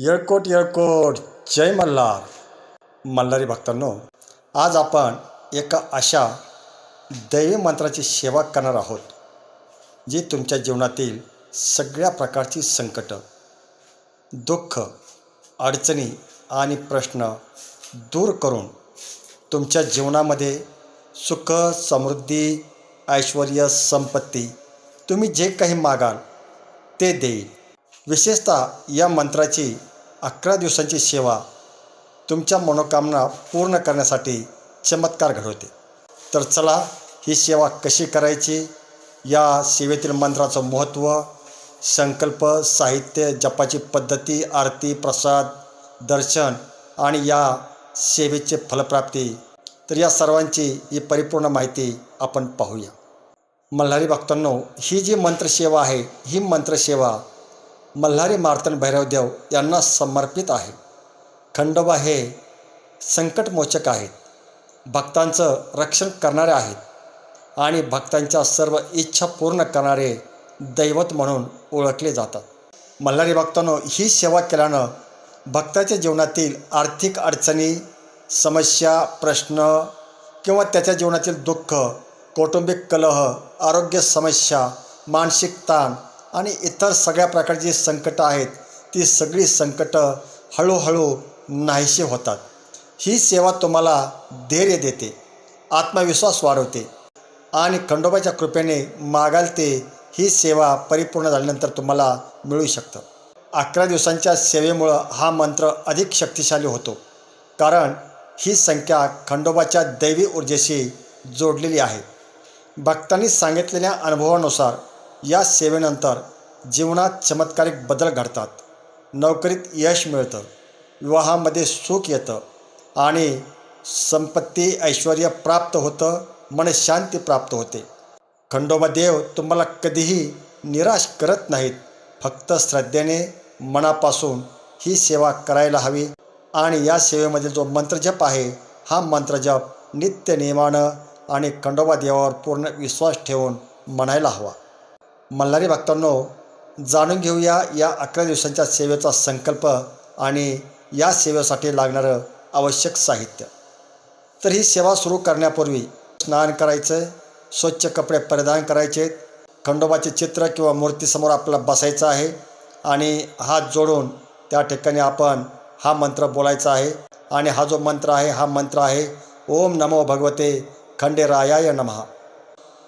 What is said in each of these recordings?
येळकोट येळकोट. जय मल्हार. मल्हारी भक्तांनो आज आपण एका अशा दैवी मंत्राची सेवा करणार आहोत जी तुमच्या जीवनातील सगळ्या प्रकारची संकटं दुःख अडचणी आणि प्रश्न दूर करून तुमच्या जीवनामध्ये सुख समृद्धी ऐश्वर संपत्ती तुम्ही जे काही मागाल ते देईल. विशेषतः या मंत्राची अकरा दिवसांची सेवा तुमच्या मनोकामना पूर्ण करण्यासाठी चमत्कार घडवते. तर चला ही सेवा कशी करायची? या सेवेतील मंत्राचं महत्त्व संकल्प साहित्य जपाची पद्धती आरती प्रसाद दर्शन आणि या सेवेचे फलप्राप्ती तर या सर्वांची ही परिपूर्ण माहिती आपण पाहूया. मल्हारी भक्तांनो ही जी मंत्रसेवा आहे ही मंत्रसेवा मल्हारी मार्तन भैरवदेव यांना समर्पित आहे. खंडोबा हे संकटमोचक आहेत. भक्तांचं रक्षण करणारे आहेत आणि भक्तांच्या सर्व इच्छा पूर्ण करणारे दैवत म्हणून ओळखले जातात. मल्हारी भक्तांनो ही सेवा केल्यानं भक्ताच्या जीवनातील आर्थिक अडचणी समस्या प्रश्न किंवा त्याच्या जीवनातील दुःख कौटुंबिक कलह आरोग्य समस्या मानसिक ताण आणि इतर सगळ्या प्रकारची संकटं आहेत ती सगळी संकटं हळूहळू नाहीशी होतात. ही सेवा तुम्हाला धैर्य देते आत्मविश्वास वाढवते आणि खंडोबाच्या कृपेने मागाल ते ही सेवा परिपूर्ण झाल्यानंतर तुम्हाला मिळू शकतं. अकरा दिवसांच्या सेवेमुळं हा मंत्र अधिक शक्तिशाली होतो. कारण ही संख्या खंडोबाच्या दैवी ऊर्जेशी जोडलेली आहे. भक्तांनी सांगितलेल्या अनुभवानुसार या सेवेनंतर जीवनात चमत्कारिक बदल घडतात. नोकरीत यश मिळतं. विवाहामध्ये सुख येतं. आणि संपत्ती ऐश्वर प्राप्त होतं मनशांती प्राप्त होते. खंडोबा देव तुम्हाला कधीही निराश करत नाहीत. फक्त श्रद्धेने मनापासून ही सेवा करायला हवी. आणि या सेवेमध्ये जो मंत्रजप आहे हा मंत्रजप नित्य नियमानं आणि खंडोबा देवावर पूर्ण विश्वास ठेवून म्हणायला हवा. मल्हारी भक्तांनो जाणून घेऊया या अकरा दिवसांच्या सेवेचा संकल्प आणि या सेवेसाठी लागणारं आवश्यक साहित्य. तर ही सेवा सुरू करण्यापूर्वी स्नान करायचं स्वच्छ कपडे परिधान करायचे खंडोबाचे चित्र किंवा मूर्तीसमोर आपल्याला बसायचं आहे आणि हात जोडून त्या ठिकाणी आपण हा मंत्र बोलायचा आहे आणि हा जो मंत्र आहे हा मंत्र आहे ओम नमो भगवते खंडेरायाय नमः.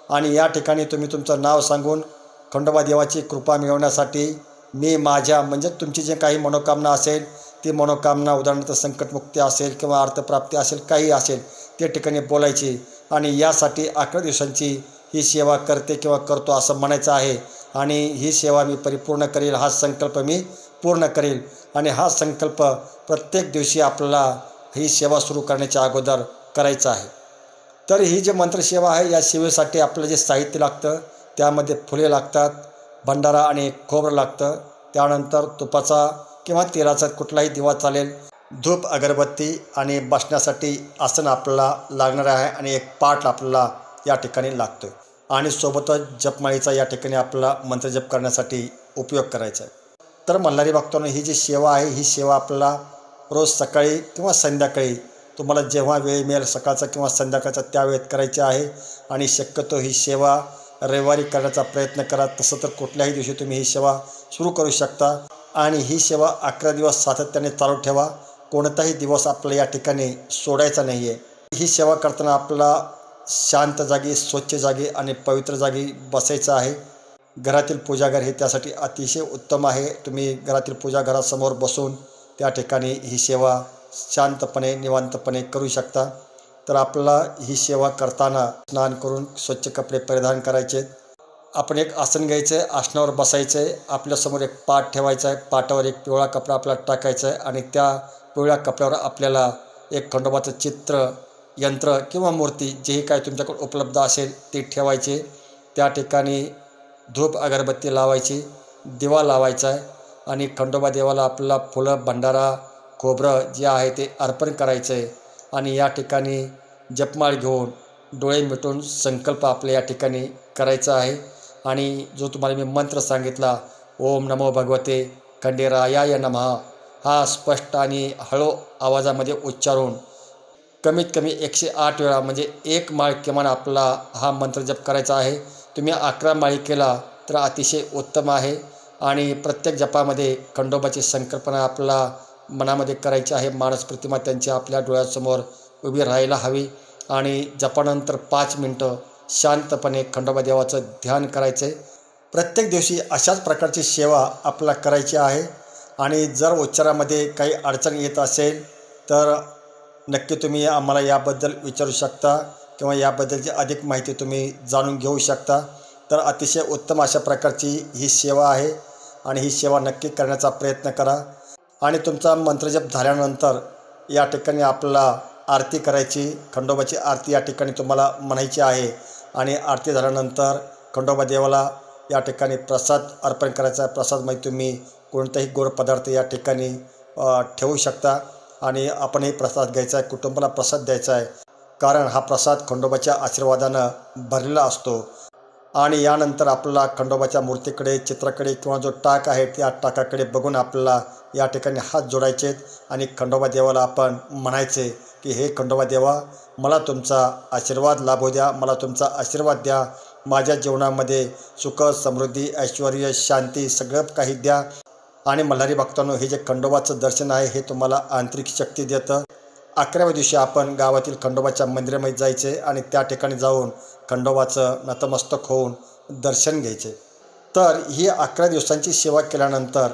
आणि या ठिकाणी तुम्ही तुमचं नाव सांगून खंडोबा देवाची कृपा मिळवण्यासाठी मी माझ्या म्हणजे तुमची जे काही मनोकामना असेल ती मनोकामना उदाहरणार्थ संकटमुक्ती असेल किंवा अर्थप्राप्ती असेल काही असेल ते ठिकाणी बोलायची आणि यासाठी अकरा दिवसांची ही सेवा करते किंवा करतो असं म्हणायचं आहे. आणि ही सेवा मी परिपूर्ण करेल हा संकल्प मी पूर्ण करेल. आणि हा संकल्प प्रत्येक दिवशी आपल्याला ही सेवा सुरू करण्याच्या अगोदर करायचा आहे. तर ही जी मंत्रसेवा आहे या सेवेसाठी आपलं जे साहित्य लागतं त्यामध्ये फुले लागतात भंडारा आणि खोबरं लागतं. त्यानंतर तुपाचा किंवा तेलाचा कुठलाही दिवा चालेल. धूप अगरबत्ती आणि बसण्यासाठी आसन आपल्याला लागणार आहे आणि एक पाठ आपल्याला या ठिकाणी लागतो आणि सोबतच जपमाळीचा या ठिकाणी आपल्याला मंत्रजप करण्यासाठी उपयोग करायचा आहे. तर मल्हारी भक्तांनो ही जी सेवा आहे ही सेवा आपल्याला रोज सकाळी किंवा संध्याकाळी तुम्हाला जेव्हा वेळ मिळेल सकाळचा किंवा संध्याकाळचा त्या वेळेत करायची आहे. आणि शक्यतो ही सेवा रविवारी करण्याचा प्रयत्न करा. तसं तर कुठल्याही दिवशी तुम्ही ही सेवा सुरू करू शकता. आणि ही सेवा अकरा दिवस सातत्याने चालू ठेवा. कोणताही दिवस आपल्याला या ठिकाणी सोडायचा नाही आहे ही सेवा करताना आपल्याला शांत जागी स्वच्छ जागी आणि पवित्र जागी बसायचं आहे. घरातील पूजाघर हे त्यासाठी अतिशय उत्तम आहे. तुम्ही घरातील पूजाघरासमोर बसून त्या ठिकाणी ही सेवा शांतपणे निवांतपणे करू शकता. तर आपला ही सेवा करताना स्नान करून स्वच्छ कपडे परिधान करायचे. आपण एक आसन घ्यायचं आहे आसनावर बसायचं आहे आपल्यासमोर एक पाट ठेवायचा आहे. पाटावर एक पिवळा कपडा आपल्याला टाकायचा आहे आणि त्या पिवळ्या कपड्यावर आपल्याला एक खंडोबाचं चित्र यंत्र किंवा मूर्ती जेही काय तुमच्याकडे उपलब्ध असेल ते ठेवायचे. त्या ठिकाणी धूप अगरबत्ती लावायची दिवा लावायचा आहे आणि खंडोबा देवाला आपला फुलं भंडारा खोबरं जे आहे ते अर्पण करायचं आहे. आणि या ठिकाणी जपमाळ घेऊन डोळे मिटून संकल्प आपल्या या ठिकाणी करायचा आहे. आणि जो तुम्हाला मी मंत्र सांगितला ओम नमो भगवते खंडेरायाय नमः हा स्पष्ट आणि हळू आवाजामध्ये उच्चारून कमीत कमी एकशे आठ वेळा म्हणजे एक माळ किमान आपला हा मंत्र जप करायचा आहे. तुम्ही अकरा माळी केला तर अतिशय उत्तम आहे. आणि प्रत्येक जपामध्ये खंडोबाची संकल्पना आपला मनामध्ये करायची आहे. माणस प्रतिमा त्यांची आपल्या डोळ्यासमोर उभी राहायला हवी आणि जपानंतर पाच मिनटं शांतपणे खंडोबा देवाचं ध्यान करायचं. आहे प्रत्येक दिवशी अशाच प्रकारची सेवा आपल्याला करायची आहे. आणि जर उच्चारामध्ये काही अडचण येत असेल तर नक्की तुम्ही आम्हाला याबद्दल विचारू शकता किंवा याबद्दलची अधिक माहिती तुम्ही जाणून घेऊ शकता. तर अतिशय उत्तम अशा प्रकारची ही सेवा आहे आणि ही सेवा नक्की करण्याचा प्रयत्न करा. आणि तुमचा मंत्रजप झाल्यानंतर या ठिकाणी आपल्याला आरती करायची खंडोबाची आरती या ठिकाणी तुम्हाला म्हणायची आहे. आणि आरती झाल्यानंतर खंडोबा देवाला या ठिकाणी प्रसाद अर्पण करायचा. आहे प्रसादमध्ये तुम्ही कोणताही गोड पदार्थ या ठिकाणी ठेवू शकता. आणि आपणही प्रसाद घ्यायचा आहे कुटुंबाला प्रसाद द्यायचा आहे. कारण हा प्रसाद खंडोबाच्या आशीर्वादानं भरलेला असतो. आणि यानंतर आपल्याला खंडोबाच्या मूर्तीकडे चित्राकडे किंवा जो टाक आहे त्या टाकाकडे बघून आपल्याला या ठिकाणी हात जोडायचे आहेत. आणि खंडोबा देवाला आपण म्हणायचे की हे खंडोबा देवा मला तुमचा आशीर्वाद लाभू द्या मला तुमचा आशीर्वाद द्या. माझ्या जीवनामध्ये सुख समृद्धी ऐश्वर शांती सगळं काही द्या. आणि मल्हारी भक्तांनो हे जे खंडोबाचं दर्शन आहे हे तुम्हाला आंतरिक शक्ती देतं. अकराव्या दिवशी आपण गावातील खंडोबाच्या मंदिरामध्ये जायचे आणि त्या ठिकाणी जाऊन खंडोबाचं नतमस्तक होऊन दर्शन घ्यायचे. तर ही अकरा दिवसांची सेवा केल्यानंतर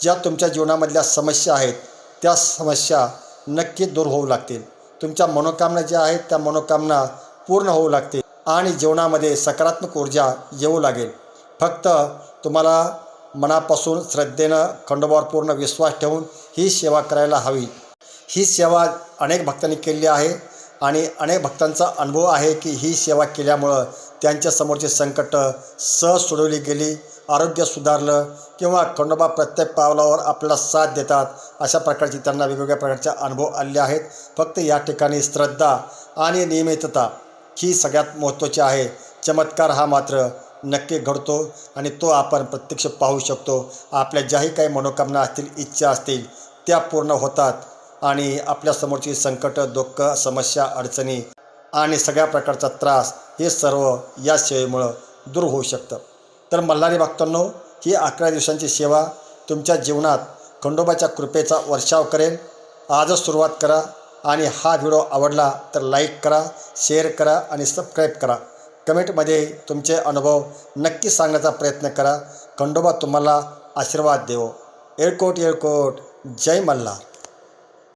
ज्या तुमच्या जीवनामधल्या समस्या आहेत त्या समस्या नक्की दूर होऊ लागतील. तुमच्या मनोकामना ज्या आहेत त्या मनोकामना पूर्ण होऊ लागतील आणि जीवनामध्ये सकारात्मक ऊर्जा येऊ लागेल. फक्त तुम्हाला मनापासून श्रद्धेनं खंडोबावर पूर्ण विश्वास ठेवून ही सेवा करायला हवी. ही सेवा अनेक भक्तांनी केली आहे आणि अनेक भक्तांचा अनुभव आहे की ही सेवा केल्यामुळं त्यांच्यासमोरचे संकट सहज सोडवली गेली आरोग्य सुधारलं किंवा खंडोबा प्रत्येक पावलावर आपल्याला साथ देतात अशा प्रकारचे त्यांना वेगवेगळ्या प्रकारचे अनुभव आले आहेत. फक्त या ठिकाणी श्रद्धा आणि नियमितता ही सगळ्यात महत्त्वाची आहे. चमत्कार हा मात्र नक्की घडतो आणि तो आपण प्रत्यक्ष पाहू शकतो. आपल्या ज्याही काही मनोकामना असतील इच्छा असतील त्या पूर्ण होतात. आणि आपल्यासमोरची संकट दुःख समस्या अडचणी आणि सगळ्या प्रकारचा त्रास हे सर्व या सेवेमुळं दूर होऊ शकतं. तर मल्हारी भक्तांनो ही अकरा दिवसांची सेवा तुमच्या जीवनात खंडोबाच्या कृपेचा वर्षाव करेल. आजच सुरुवात करा आणि हा व्हिडिओ आवडला तर लाईक करा शेअर करा आणि सबस्क्राईब करा. कमेंटमध्ये तुमचे अनुभव नक्की सांगण्याचा प्रयत्न करा. खंडोबा तुम्हाला आशीर्वाद देवो. येळकोट येळकोट. जय मल्हार.